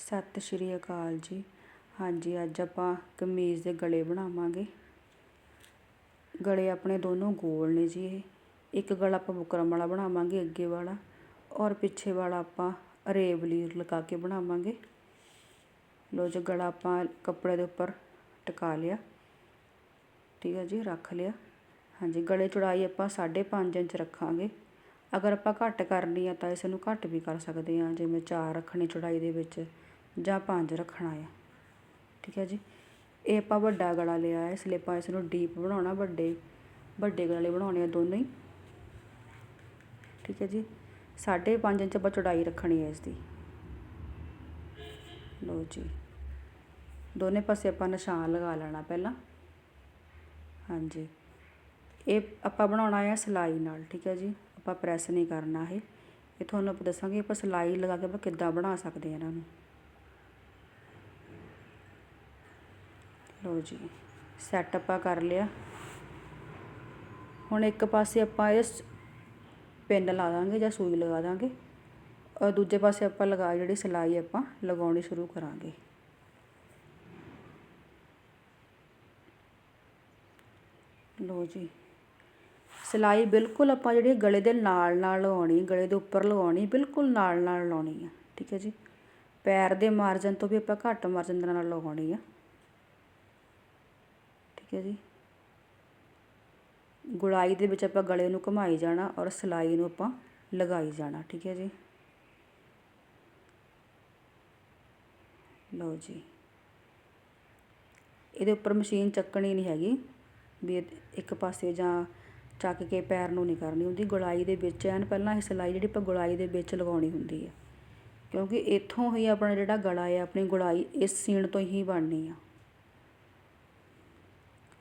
ਸਤਿ ਸ਼੍ਰੀ ਅਕਾਲ ਜੀ। ਹਾਂਜੀ, ਅੱਜ ਆਪਾਂ ਕਮੀਜ਼ ਦੇ ਗਲੇ ਬਣਾਵਾਂਗੇ। ਗਲੇ ਆਪਣੇ ਦੋਨੋਂ ਗੋਲ ਨੇ ਜੀ ਇਹ। ਇੱਕ ਗਲਾ ਆਪਾਂ ਬੁਕਰਮ ਵਾਲਾ ਬਣਾਵਾਂਗੇ, ਅੱਗੇ ਵਾਲਾ। ਔਰ ਪਿੱਛੇ ਵਾਲਾ ਆਪਾਂ ਰੇਵਲੀਰ ਲਗਾ ਕੇ ਬਣਾਵਾਂਗੇ। ਲੋ ਜੀ, ਗਲਾ ਆਪਾਂ ਕੱਪੜੇ ਦੇ ਉੱਪਰ ਟਿਕਾ ਲਿਆ। ਠੀਕ ਹੈ ਜੀ, ਰੱਖ ਲਿਆ। ਹਾਂਜੀ, ਗਲੇ ਚੌੜਾਈ ਆਪਾਂ 5.5 ਇੰਚ ਰੱਖਾਂਗੇ। ਅਗਰ ਆਪਾਂ ਘੱਟ ਕਰਨੀ ਆ ਤਾਂ ਇਸ ਨੂੰ ਘੱਟ ਵੀ ਕਰ ਸਕਦੇ ਹਾਂ ਜਿਵੇਂ 4 ਰੱਖਣੀ ਚੌੜਾਈ ਦੇ ਵਿੱਚ। ਜਾਂ 5 ਰੱਖਣਾ ਆ। ਠੀਕ ਹੈ ਜੀ? ਇਹ ਆਪਾਂ ਵੱਡਾ ਗਲਾ ਲਿਆ ਹੈ, ਇਸ ਲਈ ਆਪਾਂ ਇਸ ਨੂੰ ਡੀਪ ਬਣਾਉਣਾ, ਵੱਡੇ ਵੱਡੇ ਗਲੇ ਬਣਾਉਣੇ ਆ ਦੋਨੋਂ ਹੀ। ਠੀਕ ਹੈ ਜੀ? 5.5 ਇੰਚ ਆਪਾਂ ਚੌੜਾਈ ਰੱਖਣੀ ਹੈ ਇਸ ਦੀ ਲੋ ਜੀ। ਦੋਨੇ ਪਾਸੇ ਆਪਾਂ ਨਿਸ਼ਾਨ ਲਗਾ ਲੈਣਾ ਪਹਿਲਾਂ। ਹਾਂਜੀ। ਇਹ ਆਪਾਂ ਬਣਾਉਣਾ ਹੈ ਸਿਲਾਈ ਨਾਲ, ਠੀਕ ਹੈ ਜੀ? ਆਪਾਂ ਪ੍ਰੈਸ ਨਹੀਂ ਕਰਨਾ ਇਹ। ਇਹ ਤੁਹਾਨੂੰ ਆਪਾਂ ਦੱਸਾਂਗੇ ਆਪਾਂ ਸਿਲਾਈ ਲਗਾ ਕੇ ਆਪਾਂ ਕਿੱਦਾਂ ਬਣਾ ਸਕਦੇ ਹਾਂ ਇਹਨਾਂ ਨੂੰ। ਲਓ ਜੀ ਸੈੱਟ ਆਪਾਂ ਕਰ ਲਿਆ। ਹੁਣ ਇੱਕ ਪਾਸੇ ਆਪਾਂ ਇਸ ਪਿੰਨ ਲਾ ਦਾਂਗੇ ਜਾਂ ਸੂਈ ਲਗਾ ਦਾਂਗੇ। ਔਰ ਦੂਜੇ ਪਾਸੇ ਆਪਾਂ ਲਗਾ, ਜਿਹੜੀ ਸਿਲਾਈ ਆਪਾਂ ਲਗਾਉਣੀ ਸ਼ੁਰੂ ਕਰਾਂਗੇ। ਲੋ ਜੀ, ਸਿਲਾਈ ਬਿਲਕੁਲ ਆਪਾਂ ਜਿਹੜੀ ਗਲੇ ਦੇ ਨਾਲ ਨਾਲ ਲਗਾਉਣੀ, ਗਲੇ ਦੇ ਉੱਪਰ ਲਗਾਉਣੀ, ਬਿਲਕੁਲ ਨਾਲ ਨਾਲ ਲਾਉਣੀ ਆ, ਠੀਕ ਹੈ ਜੀ। ਪੈਰ ਦੇ ਮਾਰਜਨ ਤੋਂ ਵੀ ਆਪਾਂ ਘੱਟ ਮਾਰਜਨ ਦੇ ਨਾਲ ਲਗਾਉਣੀ ਆ। ਠੀਕ ਹੈ ਜੀ। ਗੁੜਾਈ ਦੇ ਵਿੱਚ ਆਪਾਂ ਗਲੇ ਨੂੰ ਘੁਮਾਈ ਜਾਣਾ ਔਰ ਸਿਲਾਈ ਨੂੰ ਆਪਾਂ ਲਗਾਈ ਜਾਣਾ, ਠੀਕ ਹੈ ਜੀ। ਲਓ ਜੀ। ਇਹਦੇ ਉੱਪਰ ਮਸ਼ੀਨ ਚੱਕਣੀ ਨਹੀਂ ਹੈਗੀ ਵੀ ਇੱਕ ਪਾਸੇ ਜਾਂ ਚੱਕ ਕੇ ਪੈਰ ਨੂੰ ਨਹੀਂ ਕਰਨੀ ਹੁੰਦੀ। ਗੁਲਾਈ ਦੇ ਵਿੱਚ ਐਨ ਪਹਿਲਾਂ ਇਹ ਸਿਲਾਈ ਜਿਹੜੀ ਆਪਾਂ ਗੁਲਾਈ ਦੇ ਵਿੱਚ ਲਗਾਉਣੀ ਹੁੰਦੀ ਹੈ ਕਿਉਂਕਿ ਇੱਥੋਂ ਹੀ ਆਪਣਾ ਜਿਹੜਾ ਗਲਾ ਹੈ, ਆਪਣੀ ਗੁਲਾਈ ਇਸ ਸੀਣ ਤੋਂ ਹੀ ਬਣਨੀ ਆ।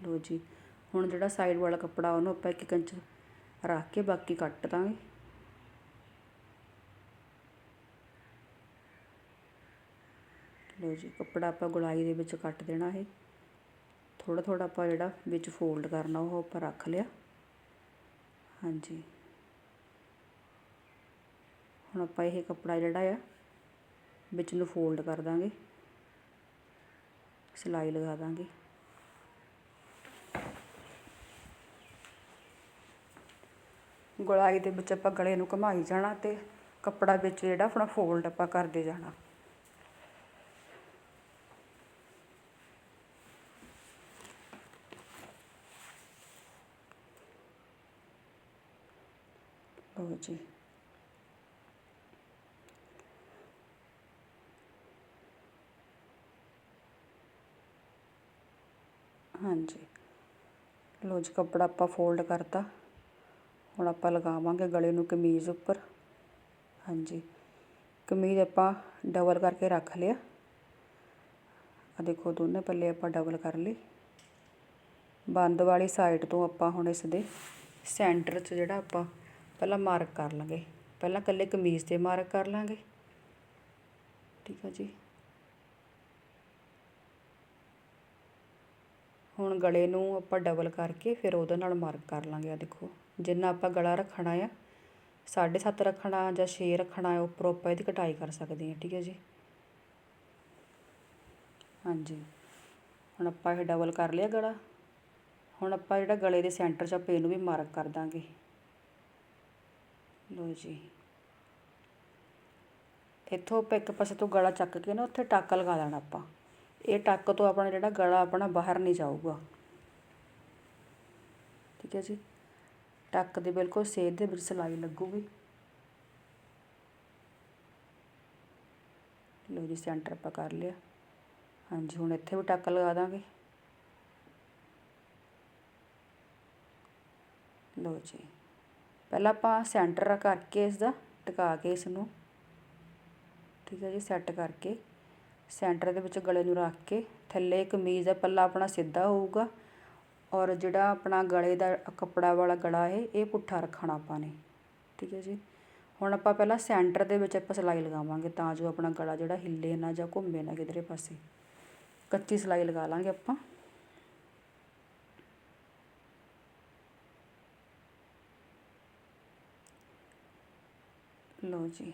ਲਓ ਜੀ, ਹੁਣ ਜਿਹੜਾ ਸਾਈਡ ਵਾਲਾ ਕੱਪੜਾ, ਉਹਨੂੰ ਆਪਾਂ ਇੱਕ ਇੰਚ ਰੱਖ ਕੇ ਬਾਕੀ ਕੱਟ ਦਾਂਗੇ। ਲਓ ਜੀ, ਕੱਪੜਾ ਆਪਾਂ ਗੁਲਾਈ ਦੇ ਵਿੱਚ ਕੱਟ ਦੇਣਾ ਹੈ ਥੋੜਾ ਥੋੜਾ ਆਪਾਂ ਜਿਹੜਾ ਵਿੱਚ ਫੋਲਡ ਕਰਨਾ, ਉਹ ਆਪਾਂ ਰੱਖ ਲਿਆ। ਹਾਂਜੀ। ਹੁਣ ਆਪਾਂ ਇਹ ਕੱਪੜਾ ਜਿਹੜਾ ਆ, ਵਿੱਚ ਨੂੰ ਫੋਲਡ ਕਰ ਦਾਂਗੇ। ਸਿਲਾਈ ਲਗਾ ਦਾਂਗੇ। ਗੁਲਾਈ ਦੇ ਵਿੱਚ ਆਪਾਂ ਗਲੇ ਨੂੰ ਘੁਮਾਈ ਜਾਣਾ ਤੇ ਕੱਪੜਾ ਵਿੱਚ ਜਿਹੜਾ ਆਪਣਾ ਫੋਲਡ ਆਪਾਂ ਕਰਦੇ ਜਾਣਾ। ਲਓ ਜੀ। ਹਾਂਜੀ। ਲੋ ਜੀ, ਕੱਪੜਾ ਆਪਾਂ ਫੋਲਡ ਕਰਤਾ। ਹੁਣ ਆਪਾਂ ਲਗਾਵਾਂਗੇ ਗਲੇ ਨੂੰ ਕਮੀਜ਼ ਉੱਪਰ। ਹਾਂਜੀ। ਕਮੀਜ਼ ਆਪਾਂ ਡਬਲ ਕਰਕੇ ਰੱਖ ਲਿਆ। ਆ ਦੇਖੋ ਦੋਨੇ ਪੱਲੇ ਆਪਾਂ ਡਬਲ ਕਰ ਲਈ ਬੰਦ ਵਾਲੀ ਸਾਈਡ ਤੋਂ ਆਪਾਂ ਹੁਣ ਇਸ ਦੇ ਸੈਂਟਰ 'ਚ ਜਿਹੜਾ ਆਪਾਂ ਪਹਿਲਾਂ ਮਾਰਕ ਕਰ ਲਾਂਗੇ। ਪਹਿਲਾਂ ਇਕੱਲੇ ਕਮੀਜ਼ ਤੇ ਮਾਰਕ ਕਰ ਲਾਂਗੇ। ਠੀਕ ਆ ਜੀ। ਹੁਣ ਗਲੇ ਨੂੰ ਆਪਾਂ ਡਬਲ ਕਰਕੇ ਫਿਰ ਉਹਦੇ ਨਾਲ ਮਾਰਕ ਕਰ ਲਾਂਗੇ। ਆ ਦੇਖੋ, ਜਿੰਨਾ ਆਪਾਂ ਗਲਾ ਰੱਖਣਾ ਆ 7.5 ਰੱਖਣਾ ਜਾਂ 6 ਰੱਖਣਾ ਹੈ ਉੱਪਰ ਆਪਾਂ ਇਹਦੀ ਕਟਾਈ ਕਰ ਸਕਦੇ ਹਾਂ, ਠੀਕ ਹੈ ਜੀ? ਹਾਂਜੀ। ਹੁਣ ਆਪਾਂ ਇਹ ਡਬਲ ਕਰ ਲਿਆ ਗਲਾ। ਹੁਣ ਆਪਾਂ ਜਿਹੜਾ ਗਲੇ ਦੇ ਸੈਂਟਰ 'ਚ ਆਪਾਂ ਇਹਨੂੰ ਵੀ ਮਾਰਕ ਕਰ ਦਾਂਗੇ। ਲੋ ਜੀ। ਇੱਥੋਂ ਆਪਾਂ ਇੱਕ ਪਾਸੇ ਤੋਂ ਗਲਾ ਚੱਕ ਕੇ ਨਾ ਉੱਥੇ ਟਾਕਾ ਲਗਾ ਦੇਣਾ ਆਪਾਂ। ਇਹ ਟੱਕ ਤੋਂ ਆਪਣਾ ਜਿਹੜਾ ਗਲਾ ਆਪਣਾ ਬਾਹਰ ਨਹੀਂ ਜਾਊਗਾ। ਠੀਕ ਹੈ ਜੀ? ਟੱਕ ਦੇ ਬਿਲਕੁਲ ਸੇਧ ਦੇ ਵਿੱਚ ਸਿਲਾਈ ਲੱਗੂਗੀ। ਲੋ ਜੀ, ਸੈਂਟਰ ਆਪਾਂ ਕਰ ਲਿਆ। ਹਾਂਜੀ, ਹੁਣ ਇੱਥੇ ਵੀ ਟੱਕ ਲਗਾ ਦਾਂਗੇ। ਲੋ ਜੀ, ਪਹਿਲਾਂ ਆਪਾਂ ਸੈਂਟਰ ਕਰਕੇ ਇਸ ਦਾ ਟਿਕਾ ਕੇ ਇਸ ਨੂੰ ਠੀਕ ਹੈ ਜੀ, ਸੈੱਟ ਕਰਕੇ। ਸੈਂਟਰ ਦੇ ਵਿੱਚ ਗਲੇ ਨੂੰ ਰੱਖ ਕੇ ਥੱਲੇ ਕਮੀਜ਼ ਦਾ ਪੱਲਾ ਆਪਣਾ ਸਿੱਧਾ ਹੋਊਗਾ ਔਰ ਜਿਹੜਾ ਆਪਣਾ ਗਲੇ ਦਾ ਕੱਪੜਾ ਵਾਲਾ ਗਲਾ ਹੈ, ਇਹ ਪੁੱਠਾ ਰੱਖਣਾ ਆਪਾਂ ਨੇ। ਠੀਕ ਹੈ ਜੀ? ਹੁਣ ਆਪਾਂ ਪਹਿਲਾਂ ਸੈਂਟਰ ਦੇ ਵਿੱਚ ਆਪਾਂ ਸਿਲਾਈ ਲਗਾਵਾਂਗੇ ਤਾਂ ਜੋ ਆਪਣਾ ਗਲਾ ਜਿਹੜਾ ਹਿੱਲੇ ਨਾ ਜਾਂ ਘੁੰਮੇ ਨਾ ਕਿਧਰੇ ਪਾਸੇ। ਕੱਚੀ ਸਿਲਾਈ ਲਗਾ ਲਾਂਗੇ ਆਪਾਂ। ਲਓ ਜੀ।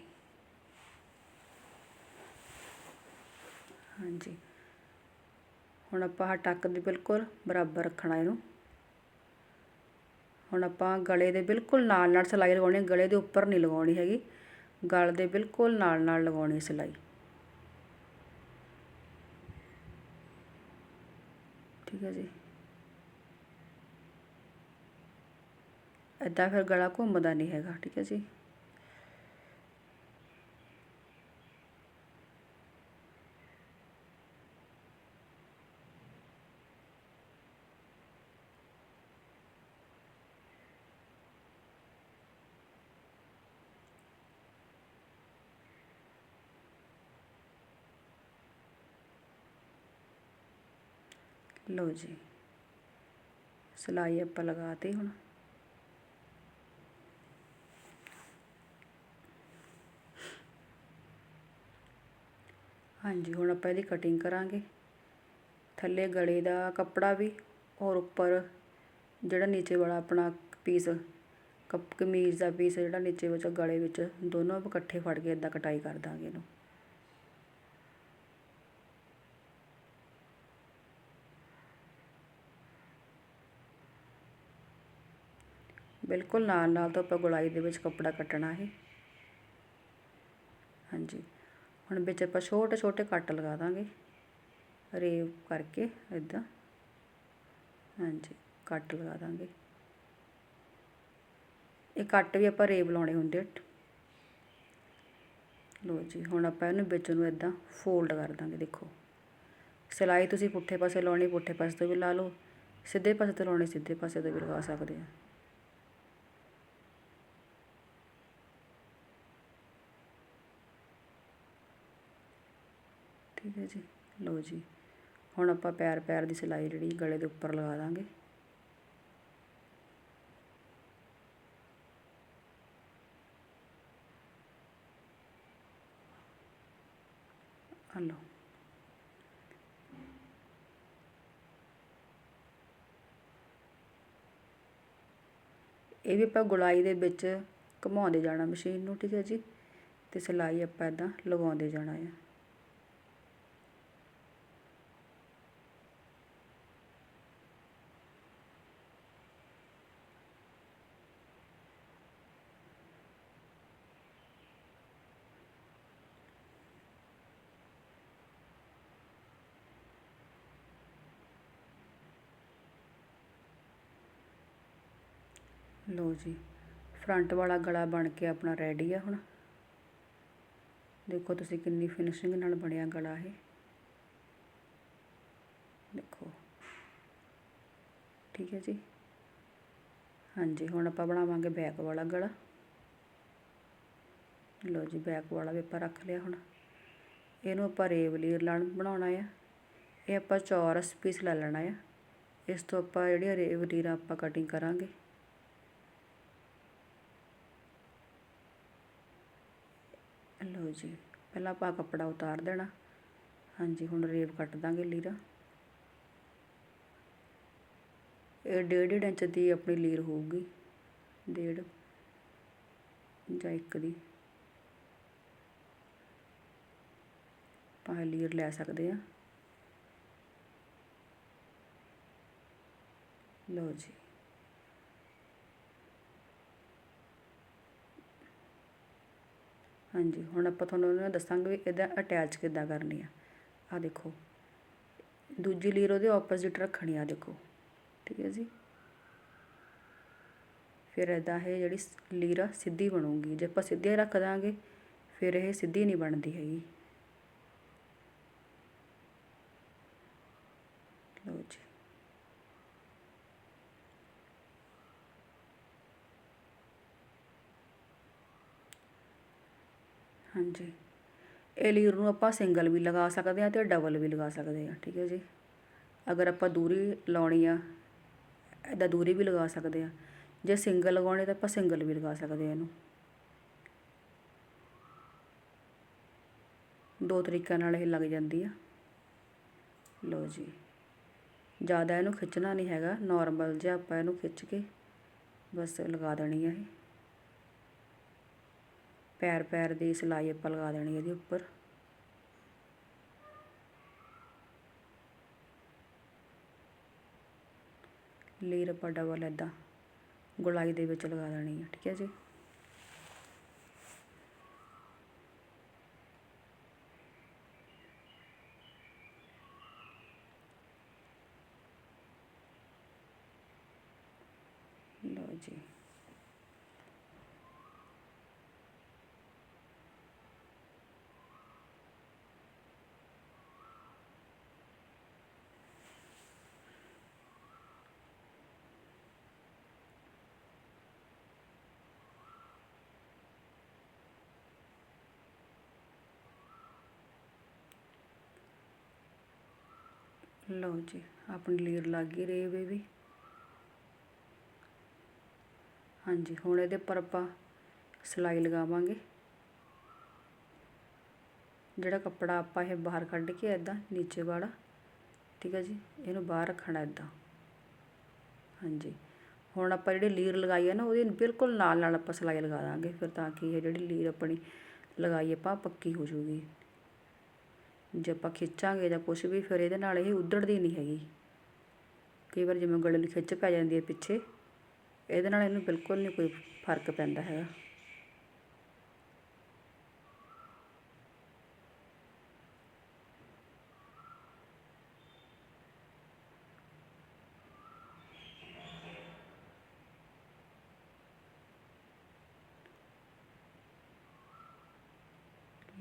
ਹਾਂਜੀ। ਹੁਣ ਆਪਾਂ ਆਹ ਟੱਕ ਦੇ ਬਿਲਕੁਲ ਬਰਾਬਰ ਰੱਖਣਾ ਇਹਨੂੰ। ਹੁਣ ਆਪਾਂ ਗਲੇ ਦੇ ਬਿਲਕੁਲ ਨਾਲ ਨਾਲ ਸਿਲਾਈ ਲਗਾਉਣੀ ਹੈ, ਗਲੇ ਦੇ ਉੱਪਰ ਨਹੀਂ ਲਗਾਉਣੀ ਹੈਗੀ। ਗਲ ਦੇ ਬਿਲਕੁਲ ਨਾਲ ਨਾਲ ਲਗਾਉਣੀ ਸਿਲਾਈ। ਠੀਕ ਹੈ ਜੀ। ਇੱਦਾਂ ਫਿਰ ਗਲਾ ਘੁੰਮਦਾ ਨਹੀਂ ਹੈਗਾ, ਠੀਕ ਹੈ ਜੀ। ਲਓ ਜੀ। ਸਿਲਾਈ ਆਪਾਂ ਲਗਾਤੀ ਹੁਣ। ਹਾਂਜੀ, ਹੁਣ ਆਪਾਂ ਇਹਦੀ ਕਟਿੰਗ ਕਰਾਂਗੇ। ਥੱਲੇ ਗਲੇ ਦਾ ਕੱਪੜਾ ਵੀ ਔਰ ਉੱਪਰ ਜਿਹੜਾ ਨੀਚੇ ਵਾਲਾ ਆਪਣਾ ਪੀਸ ਕਪ ਕਮੀਜ਼ ਦਾ ਪੀਸ ਜਿਹੜਾ ਨੀਚੇ ਵਿੱਚ ਗਲੇ ਵਿੱਚ ਦੋਨੋਂ ਇਕੱਠੇ ਫੜ ਕੇ ਇਦਾਂ ਕਟਾਈ ਕਰ ਦਾਂਗੇ ਇਹਨੂੰ। ਬਿਲਕੁਲ ਨਾਲ ਨਾਲ ਤੋਂ ਆਪਾਂ ਗੁਲਾਈ ਦੇ ਵਿੱਚ ਕੱਪੜਾ ਕੱਟਣਾ ਹੈ। ਹਾਂਜੀ। ਹੁਣ ਵਿੱਚ ਆਪਾਂ ਛੋਟੇ ਛੋਟੇ ਕੱਟ ਲਗਾ ਦਾਂਗੇ। ਰੇਵ ਕਰਕੇ ਇਦਾਂ। ਹਾਂਜੀ, ਕੱਟ ਲਗਾ ਦਾਂਗੇ। ਇਹ ਕੱਟ ਵੀ ਆਪਾਂ ਰੇਵ ਲਾਉਣੇ ਹੁੰਦੇ ਲੋ ਜੀ, ਹੁਣ ਆਪਾਂ ਇਹਨੂੰ ਵਿੱਚ ਨੂੰ ਇਦਾਂ ਫੋਲਡ ਕਰ ਦਾਂਗੇ, ਦੇਖੋ। ਸਿਲਾਈ ਤੁਸੀਂ ਪੁੱਠੇ ਪਾਸੇ ਲਾਉਣੀ, ਪੁੱਠੇ ਪਾਸੇ ਤੋਂ ਵੀ ਲਾ ਲਓ। ਸਿੱਧੇ ਪਾਸੇ ਤੋਂ ਲਾਉਣੀ, ਸਿੱਧੇ ਪਾਸੇ ਤੋਂ ਵੀ ਲਗਾ ਸਕਦੇ ਆ। ਠੀਕ ਹੈ ਜੀ। ਲਓ ਜੀ, ਹੁਣ ਆਪਾਂ ਪੈਰ ਪੈਰ ਦੀ ਸਿਲਾਈ ਜਿਹੜੀ ਗਲੇ ਦੇ ਉੱਪਰ ਲਗਾ ਦਾਂਗੇ। ਹਲੋ ਇਹ ਵੀ ਆਪਾਂ ਗੁਲਾਈ ਦੇ ਵਿੱਚ ਘੁਮਾਉਂਦੇ ਜਾਣਾ ਮਸ਼ੀਨ ਨੂੰ, ਠੀਕ ਹੈ ਜੀ। ਤੇ ਸਿਲਾਈ ਆਪਾਂ ਇਦਾਂ ਲਗਾਉਂਦੇ ਜਾਣਾ ਹੈ ਲੋ ਜੀ, ਫਰੰਟ ਵਾਲਾ ਗਲਾ ਬਣ ਕੇ ਆਪਣਾ ਰੈਡੀ ਆ ਹੁਣ। ਦੇਖੋ ਤੁਸੀਂ ਕਿੰਨੀ ਫਿਨਿਸ਼ਿੰਗ ਨਾਲ ਬਣਿਆ ਗਲਾ ਇਹ। ਦੇਖੋ। ਠੀਕ ਹੈ ਜੀ। ਹਾਂਜੀ, ਹੁਣ ਆਪਾਂ ਬਣਾਵਾਂਗੇ ਬੈਕ ਵਾਲਾ ਗਲਾ। ਲੋ ਜੀ ਬੈਕ ਵਾਲਾ ਵੀ ਆਪਾਂ ਰੱਖ ਲਿਆ ਹੁਣ। ਇਹਨੂੰ ਆਪਾਂ ਰੇਵਲੀਰ ਲਾਣ ਬਣਾਉਣਾ ਆ। ਇਹ ਆਪਾਂ ਚੌਰਸ ਪੀਸ ਲੈ ਲੈਣਾ ਆ। ਇਸ ਤੋਂ ਆਪਾਂ ਜਿਹੜੀ ਰੇਵਲੀਰ ਆਪਾਂ ਕਟਿੰਗ ਕਰਾਂਗੇ। ਲਓ ਜੀ, ਪਹਿਲਾਂ ਆਪਾਂ ਕੱਪੜਾ ਉਤਾਰ ਦੇਣਾ। ਹਾਂਜੀ, ਹੁਣ ਰੇਵ ਕੱਟ ਦਾਂਗੇ ਲੀਰਾ। ਇਹ ਡੇਢ ਡੇਢ ਇੰਚ ਦੀ ਆਪਣੀ ਲੀਰ ਹੋਊਗੀ, ਡੇਢ ਜਾਂ ਇੱਕ ਦੀ। ਆਪਾਂ ਲੀਰ ਲੈ ਸਕਦੇ ਆ ਲਓ ਜੀ। ਹਾਂਜੀ, ਹੁਣ ਆਪਾਂ ਤੁਹਾਨੂੰ ਉਹਨਾਂ ਦੱਸਾਂਗੇ ਵੀ ਇਹਦਾ ਅਟੈਚ ਕਿੱਦਾਂ ਕਰਨੀ ਆ। ਆ ਦੇਖੋ, ਦੂਜੀ ਲੀਰ ਉਹਦੇ ਆਪੋਜ਼ਿਟ ਰੱਖਣੀ ਆ ਦੇਖੋ, ਠੀਕ ਹੈ ਜੀ। ਫਿਰ ਇਦਾਂ ਇਹ ਜਿਹੜੀ ਲੀਰ ਆ, ਸਿੱਧੀ ਬਣੂਗੀ। ਜੇ ਆਪਾਂ ਸਿੱਧੀ ਰੱਖ ਦਾਂਗੇ, ਫਿਰ ਇਹ ਸਿੱਧੀ ਨਹੀਂ ਬਣਦੀ ਹੈਗੀ ਲਓ ਜੀ ਹਾਂਜੀ। ਇਹ ਲੀਰ ਨੂੰ ਆਪਾਂ ਸਿੰਗਲ ਵੀ ਲਗਾ ਸਕਦੇ ਹਾਂ ਅਤੇ ਡਬਲ ਵੀ ਲਗਾ ਸਕਦੇ ਹਾਂ, ਠੀਕ ਹੈ ਜੀ। ਅਗਰ ਆਪਾਂ ਦੂਰੀ ਲਾਉਣੀ ਆ ਇੱਦਾਂ ਦੂਰੀ ਵੀ ਲਗਾ ਸਕਦੇ ਹਾਂ। ਜੇ ਸਿੰਗਲ ਲਗਾਉਣੀ ਤਾਂ ਆਪਾਂ ਸਿੰਗਲ ਵੀ ਲਗਾ ਸਕਦੇ ਆ ਇਹਨੂੰ। ਦੋ ਤਰੀਕਿਆਂ ਨਾਲ ਇਹ ਲੱਗ ਜਾਂਦੀ ਆ। ਲਓ ਜੀ। ਜ਼ਿਆਦਾ ਇਹਨੂੰ ਖਿੱਚਣਾ ਨਹੀਂ ਹੈਗਾ ਨਾਰਮਲ ਜਿਹਾ ਆਪਾਂ ਇਹਨੂੰ ਖਿੱਚ ਕੇ ਬਸ ਲਗਾ ਦੇਣੀ ਆ ਇਹ। ਪੈਰ ਪੈਰ ਦੀ ਸਿਲਾਈ ਆਪਾਂ ਲਗਾ ਦੇਣੀ ਇਹਦੇ ਉੱਪਰ। ਲੇਅਰ ਆਪਾਂ ਡਬਲ ਇਦਾਂ ਗੁਲਾਈ ਦੇ ਵਿੱਚ ਲਗਾ ਦੇਣੀ ਹੈ ਠੀਕ ਹੈ ਜੀ? ਲਓ ਜੀ, ਆਪਣੀ ਲੀਰ ਲੱਗ ਗਈ ਰੇ ਬੇਬੀ। ਹਾਂਜੀ, ਹੁਣ ਇਹਦੇ ਉੱਪਰ ਆਪਾਂ ਸਿਲਾਈ ਲਗਾਵਾਂਗੇ। ਜਿਹੜਾ ਕੱਪੜਾ ਆਪਾਂ ਇਹ ਬਾਹਰ ਕੱਢ ਕੇ ਐਦਾਂ ਨੀਚੇ ਵਾਲਾ, ਠੀਕ ਹੈ ਜੀ, ਇਹਨੂੰ ਬਾਹਰ ਰੱਖਣਾ ਐਦਾਂ ਹਾਂਜੀ, ਹੁਣ ਆਪਾਂ ਜਿਹੜੀ ਲੀਰ ਲਗਾਈ ਹੈ ਨਾ, ਉਹਦੇ ਬਿਲਕੁਲ ਨਾਲ ਨਾਲ ਆਪਾਂ ਸਿਲਾਈ ਲਗਾ ਦਾਂਗੇ, ਫਿਰ ਤਾਂ ਕਿ ਇਹ ਜਿਹੜੀ ਲੀਰ ਆਪਣੀ ਲਗਾਈ ਆਪਾਂ ਪੱਕੀ ਹੋ ਜੂਗੀ। ਜੇ ਆਪਾਂ ਖਿੱਚਾਂਗੇ ਜਾਂ ਕੁਛ ਵੀ, ਫਿਰ ਇਹਦੇ ਨਾਲ ਇਹ ਉਧੜਦੀ ਨਹੀਂ ਹੈਗੀ। ਕਈ ਵਾਰ ਜਿਵੇਂ ਗਲੇ ਨੂੰ ਖਿੱਚ ਪੈ ਜਾਂਦੀ ਹੈ ਪਿੱਛੇ, ਇਹਦੇ ਨਾਲ ਇਹਨੂੰ ਬਿਲਕੁਲ ਨਹੀਂ ਕੋਈ ਫ਼ਰਕ ਪੈਂਦਾ ਹੈਗਾ।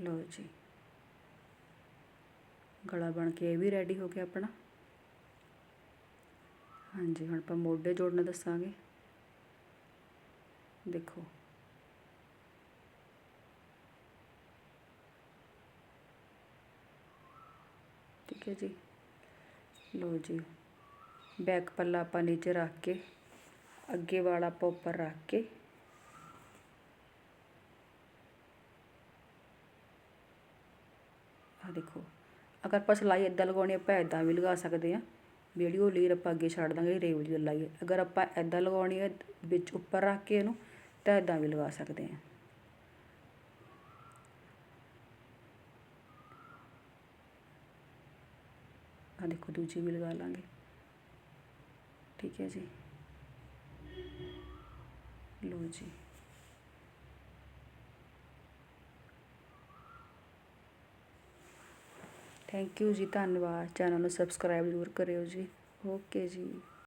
ਲਓ ਜੀ। ਗਲਾ ਬਣ ਕੇ ਇਹ ਵੀ ਰੈਡੀ ਹੋ ਗਿਆ ਆਪਣਾ ਹਾਂਜੀ ਹੁਣ ਆਪਾਂ ਮੋਢੇ ਜੋੜਨਾ ਦੱਸਾਂਗੇ ਦੇਖੋ ਠੀਕ ਹੈ ਜੀ ਲਓ ਜੀ ਬੈਕ ਪੱਲਾ ਆਪਾਂ ਨੀਚੇ ਰੱਖ ਕੇ ਅੱਗੇ ਵਾਲਾ ਆਪਾਂ ਉੱਪਰ ਰੱਖ ਕੇ ਆ ਦੇਖੋ ਅਗਰ ਆਪਾਂ ਸਿਲਾਈ ਇੱਦਾਂ ਲਗਾਉਣੀ ਆਪਾਂ ਇੱਦਾਂ ਵੀ ਲਗਾ ਸਕਦੇ ਹਾਂ ਜਿਹੜੀ ਉਹ ਲੀਰ ਆਪਾਂ ਅੱਗੇ ਛੱਡ ਦਾਂਗੇ ਰੇਵ ਦੀ ਲਾਈ ਅਗਰ ਆਪਾਂ ਇੱਦਾਂ ਲਗਾਉਣੀ ਹੈ ਵਿੱਚ ਉੱਪਰ ਰੱਖ ਕੇ ਇਹਨੂੰ, ਤਾਂ ਇੱਦਾਂ ਵੀ ਲਗਾ ਸਕਦੇ ਹਾਂ ਆ ਦੇਖੋ, ਦੂਜੀ ਵੀ ਲਗਾ ਲਾਂਗੇ। ਠੀਕ ਹੈ ਜੀ। ਲੋ ਜੀ। ਥੈਂਕ ਯੂ ਜੀ ਧੰਨਵਾਦ। ਚੈਨਲ ਨੂੰ ਸਬਸਕ੍ਰਾਈਬ ਜ਼ਰੂਰ ਕਰਿਓ ਜੀ। ਓਕੇ ਜੀ।